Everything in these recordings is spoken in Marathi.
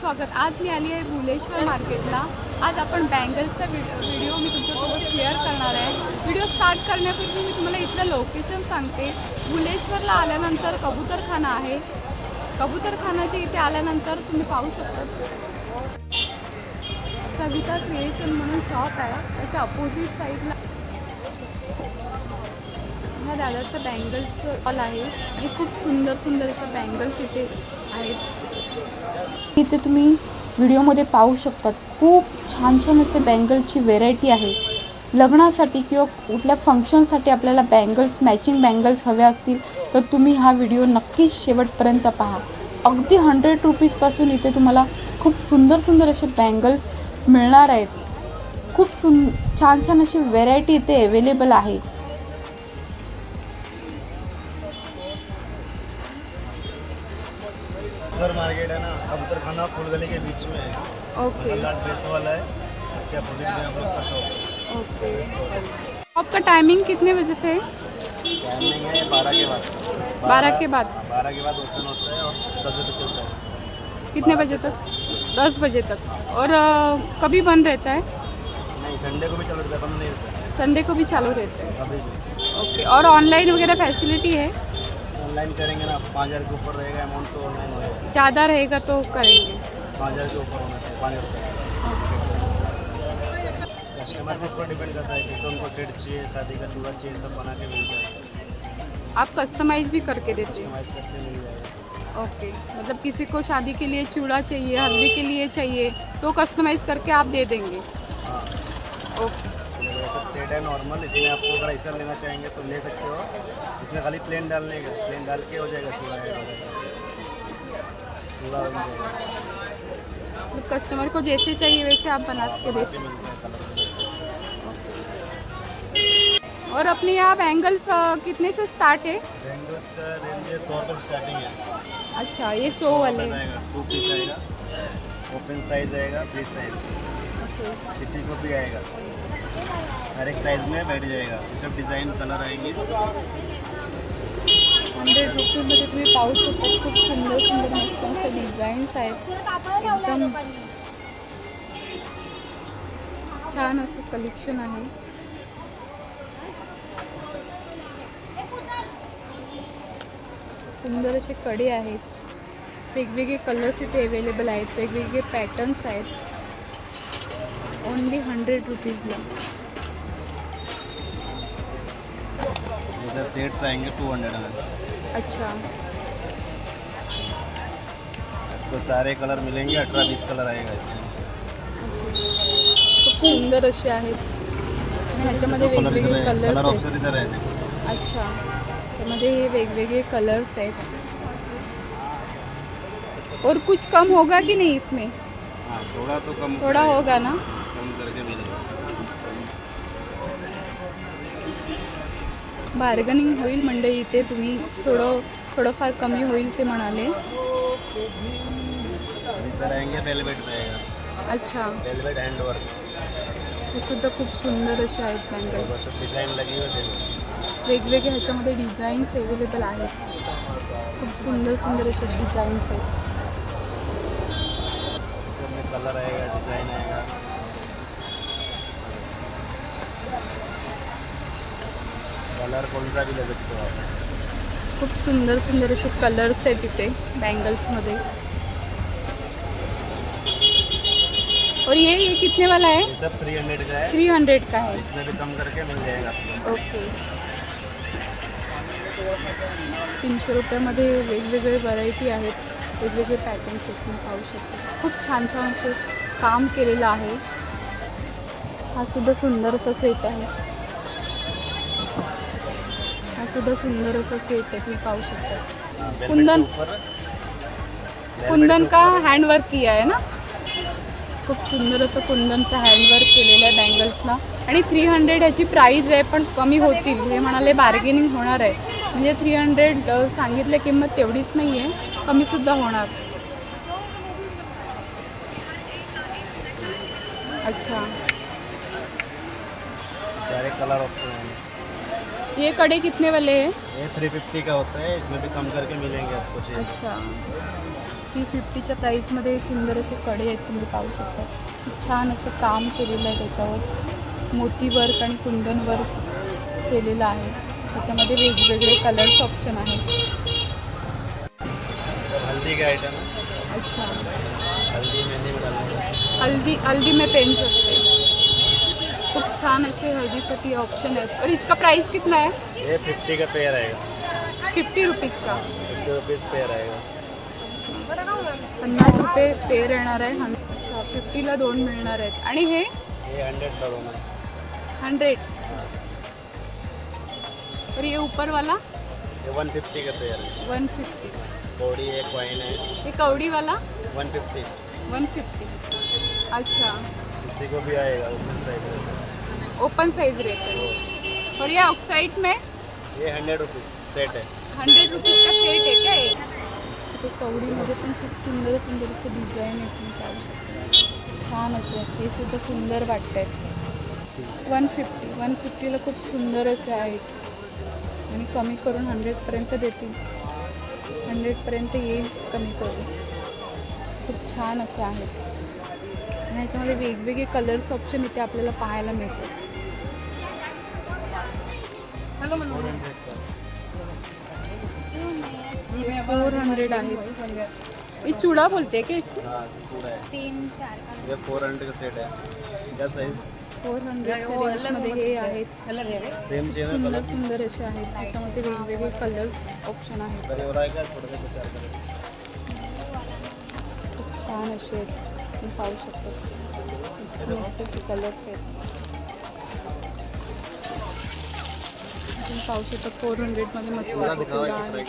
स्वागत. आज मी आली आहे भुलेश्वर मार्केटला. आज आपण बँगल्सचा व्हिडिओ मी तुमच्यासोबत शेअर करणार आहे. व्हिडिओ स्टार्ट करण्यापूर्वी मी तुम्हाला इथलं लोकेशन सांगते. भुलेश्वरला आल्यानंतर कबूतरखाना आहे. कबूतरखानाच्या इथे आल्यानंतर तुम्ही पाहू शकता. सविता क्रिएशन म्हणून शॉप आहे. त्याच्या अपोजिट साईडला ह्या दादाचं बँगल्सचं हॉल आहे. आणि खूप सुंदर सुंदर अशा बँगल्स इथे आहेत. इथे तुम्ही व्हिडिओमध्ये पाहू शकतात. खूप छान छान असे बँगलची व्हेरायटी आहे. लग्नासाठी किंवा कुठल्या फंक्शनसाठी आपल्याला बँगल्स मॅचिंग बँगल्स हव्या असतील तर तुम्ही हा व्हिडिओ नक्कीच शेवटपर्यंत पहा. अगदी हंड्रेड रुपीजपासून इथे तुम्हाला खूप सुंदर सुंदर असे बँगल्स मिळणार आहेत. खूप सुन छान छान अशी व्हेरायटी इथे अवेलेबल आहे. सर मार्केट है ना कबूतर खाना फूल गली के बीच में है। ओके। ड्रेस वाला है उसके अपोजिट में हम लोग का शॉप ओके। आपका टाइमिंग कितने बजे से टाइमिंग है बारह के बाद। बारह के बाद। बारह के बाद ओपन होता है और दस बजे तक चलता है। कितने बजे तक? दस बजे तक। और कभी बंद रहता है? नहीं संडे को भी चालू रहता है बंद नहीं रहता। संडे को भी चालू रहता है। ओके और ऑनलाइन वगैरह फैसिलिटी है? ऑनलाइन करेंगे ना पाँच हज़ार के ऊपर रहेगा अमाउंट तो ऑनलाइन होएगा ज़्यादा रहेगा तो करेंगे। पाँच हज़ार के ऊपर होना चाहिए पाँच हज़ार कस्टमर के ऊपर डिपेंड करता है कैसे उनको सेट चाहिए शादी का चूड़ा चाहिए सब बना के मिल जाएगा आप कस्टमाइज भी करके देते हैं। कस्टमाइज करके मिल जाएगा ओके मतलब किसी को शादी के लिए चूड़ा चाहिए हल्दी के लिए चाहिए तो कस्टमाइज करके आप दे देंगे। हाँ। ओके ये सब सेट है नॉर्मल इसमें आपको अगर ऐसा लेना चाहेंगे तो ले सकते हो। इसमें खाली प्लेन डालने का प्लेन डाल के हो जाएगा चूड़ा है चूड़ा बन जाएगा। मतलब कस्टमर को जैसे चाहिए वैसे आप बना के देते हैं। और अपने यहाँ बैंगल्स कितने से स्टार्ट है? बैंगल्स का रेंज है सौ रुपये स्टार्टिंग है। अच्छा ये सौ वाले। ओपन टू पीस आएगा। ओपन साइज़ आएगा फ्री साइज़ किसी को भी आएगा। हर एक साइज में बैठ जाएगा। ये सब डिज़ाइन कलर आएंगे। हंड्रेड रुपीजमध्ये तुम्ही पाहू शकता खूप सुंदर सुंदर मस्त मस्त डिझाईन्स आहेत. एकदम छान असं कलेक्शन आहे. सुंदर असे कडे आहेत. वेगवेगळे कलर्स इथे अवेलेबल आहेत वेगवेगळे पॅटर्न्स आहेत. ओनली हंड्रेड रुपीजला जैसे सेट्स आएंगे टू हंड्रेड में अच्छा. तो सारे कलर मिलेंगे अठारह बीस कलर आएगा इसमें खूप सुंदर असे आहेत. ह्याच्यामध्ये वेगवेगळे कलर्स कलर आहेत. ऑप्शन अच्छा. त्यामध्ये हे वेगवेगळे कलर्स आहेत. और कुछ कम होगा कि नहीं इसमें? थोड़ा तो कम थोड़ा होगा ना? कम करके बार्गनिंग होईल मंडळी इथे तुम्ही थोडं थोडंफार कमी होईल ते म्हणाले. अच्छा. हे सुद्धा खूप सुंदर असे आहेत बँगल बस डिज़ाइन लगी हुई है देखो वेगवेगळे ह्याच्यामध्ये डिझाईन्स अवेलेबल आहेत. खूप सुंदर सुंदर असे डिझाईन्स आहेत. कलर आएगा डिज़ाइन आएगा कलर कौन सा भी ले सकते हो आप खूप सुंदर सुंदर असे कलर्स आहेत इथे बँगल्समध्ये और ये ये कितने वाला है? सब थ्री हंड्रेड का है. थ्री हंड्रेड का है. इसमें भी कम करके मिल जाएगा आपको. ओके तीनशे रुपयामध्ये वेगवेगळे व्हरायटी आहेत. वेगवेगळे पॅटर्न्स आहेत तुम्ही पाहू शकता. खूप छान छान असे काम केलेलं आहे. हा सुद्धा सुंदर असा सेट आहे. हा सुद्धा सुंदर असा सेट आहे तुम्ही पाहू शकता. कुंदन? कुंदन के हँडवर्क किया आहे ना? खूप सुंदर असं कुंदनचं हँडवर्क केलेलं आहे बँगल्सला आणि थ्री हंड्रेड ह्याची प्राईज आहे पण कमी होतील. हे म्हणाले बार्गेनिंग होणार आहे. म्हणजे थ्री हंड्रेड सांगितलं किंमत तेवढीच नाही आहे कमीसुद्धा होणार. अच्छा. सारे कलर ऑप्शन ये कड़े कितने वाले हैं? ये थ्री फिफ्टी का होता है इसमें भी कम करके मिलेंगे आपको अच्छा। ती फिफ्टीच्या प्राईसमध्ये सुंदर असे कडे आहेत तुम्ही पाहू शकता. छान असं काम केलेलं आहे त्याच्यावर. मोती वर्क आणि कुंदन वर्क केलेलं आहे. त्याच्यामध्ये वेगवेगळे कलर्स ऑप्शन आहेत. हल्दी का अच्छा. हल्दी मेहंदी हल्दी हल्दी में पेन सकते खूप छान असे हळदीसाठी ऑप्शन आहेत. और इसका प्राइस कितना है? ये फिफ्टी का पेयर आएगा. फिफ्टी रुपीज का. फिफ्टी रुपीज़ पेयर आएगा. पन्नास रुपये पेर येणार आहे. हं- अच्छा फिफ्टीला दोन मिळणार आहेत. आणि हे? ये हंड्रेड का रूम है हंड्रेड और ये ऊपर वाला ये वन फिफ्टी का पेयर है वन फिफ्टी बॉडी एक वाइन है ये कवड़ी वाला वन फिफ्टी वन फिफ्टी अच्छा. इसी को भी आएगा ऊपर साइड ओपन साइज रहते हैं। और ये ऑक्साइड में? ये हंड्रेड रुपीज़ सेट है। हंड्रेड रुपीज का सेट आहे का एक ते कवडीमध्ये पण खूप सुंदर सुंदर असं डिझाईन आहे तुम्ही पाहू शकता छान असे आहेत हे सुद्धा सुंदर वाटत आहेत वन फिफ्टी वन फिफ्टीला खूप सुंदर असे आहेत आणि कमी करून हंड्रेडपर्यंत देतील. हंड्रेडपर्यंत येईल कमी करून. खूप छान असं आहे आणि याच्यामध्ये वेगवेगळे कलर्स ऑप्शन इथे आपल्याला पाहायला मिळतात. हॅलो फोर हंड्रेड आहे ये चूड़ा बोलते हैं क्या इसको? हाँ है तीन चार का ये फोर हंड्रेड का सेट है क्या साइज फोर हंड्रेडच्या रेंजमध्ये हे आहेत. सुंदर सुंदर असे आहेत. त्याच्यामध्ये वेगवेगळे कलर्स ऑप्शन आहेत. छान असे आहेत तुम्ही पाहू शकता मस्त मस्त असे कलर्स आहेत तुम्ही पाहू शकता फोर हंड्रेडमध्ये मस्त असं आहे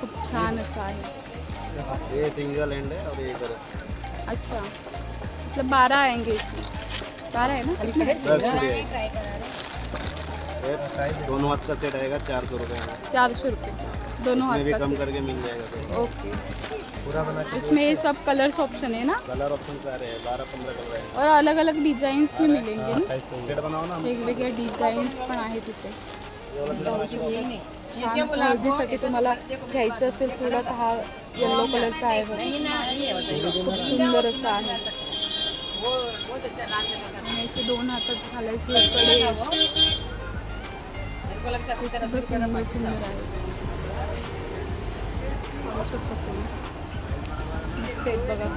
खूप छान असं आहे ये सिंगल हैंड है और ये इधर अच्छा मतलब बारह आएँगे इसमें। बारह है ना? कितने? दोनों हाथ का सेट आएगा चार सौ रुपये में। चारशे रुपये दोनों हाथ का कम करके मिल जाएगा। ओके। इसमें ये सब कलर्स ऑप्शन है ना? कलर ऑप्शन सारे हैं बारह पंद्रह कलर हैं। और अलग अलग डिझाईन्स भी मिलेंगे ना? सेट बनाओ ना। वेगवेगळ्या डिझाईन्स पण आहेत इथे। तुम्हाला घ्यायचं असेल थोडा तर हा येल्लो कलरचा आहे बघा. खूप सुंदर असं आहे. असे दोन हातात घालायचे कडे सुंदर सुंदर आहे. पाहू शकता तुम्ही मस्त आहेत बघा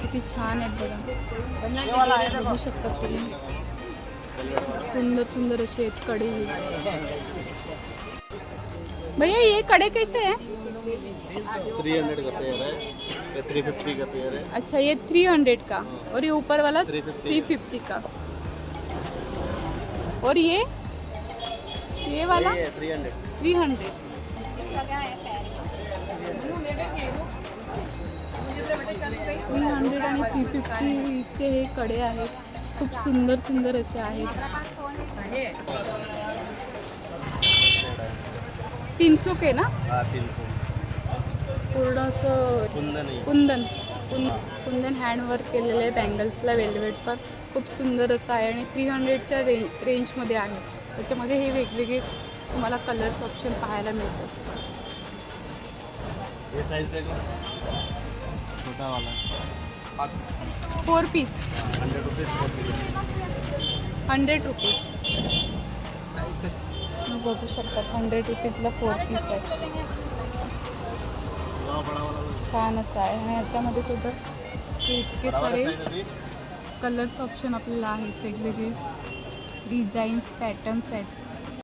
किती छान आहेत बघा बघू शकता तुम्ही सुंदर सुंदर असे आहेत कड़े। भैया ये कड़े कैसे हैं? थ्री हंड्रेड का पेयर है। ये थ्री फिफ्टी का पेयर है। अच्छा ये थ्री हंड्रेड का। और ये ऊपर वाला 350 थ्री फिफ्टी का। और ये? ये वाला? थ्री हंड्रेड थ्री हंड्रेड आणि थ्री फिफ्टीचे हे कडे आहेत. खूप सुंदर सुंदर असे आहेत. हमारे पास फोन तीन सौ के ना? हाँ पूर्ण असं कुंदन नहीं कुंदन. हँडवर्क केलेलं आहे बँगल्सला वेल्वेटवर खूप सुंदर असं आहे आणि थ्री हंड्रेडच्या रे रेंजमध्ये आहे. त्याच्यामध्ये हे वेगवेगळे तुम्हाला कलर्स ऑप्शन पाहायला मिळतात. छोटा वाला four piece hundred rupees four piece hundred rupees बघू शकतात हंड्रेड रुपीजला फोर पीस आहे. छान असं आहे. आणि ह्याच्यामध्ये सुद्धा इतके सारे कलर्स ऑप्शन आपल्याला आहेत. वेगवेगळे डिझाईन्स पॅटर्न्स आहेत.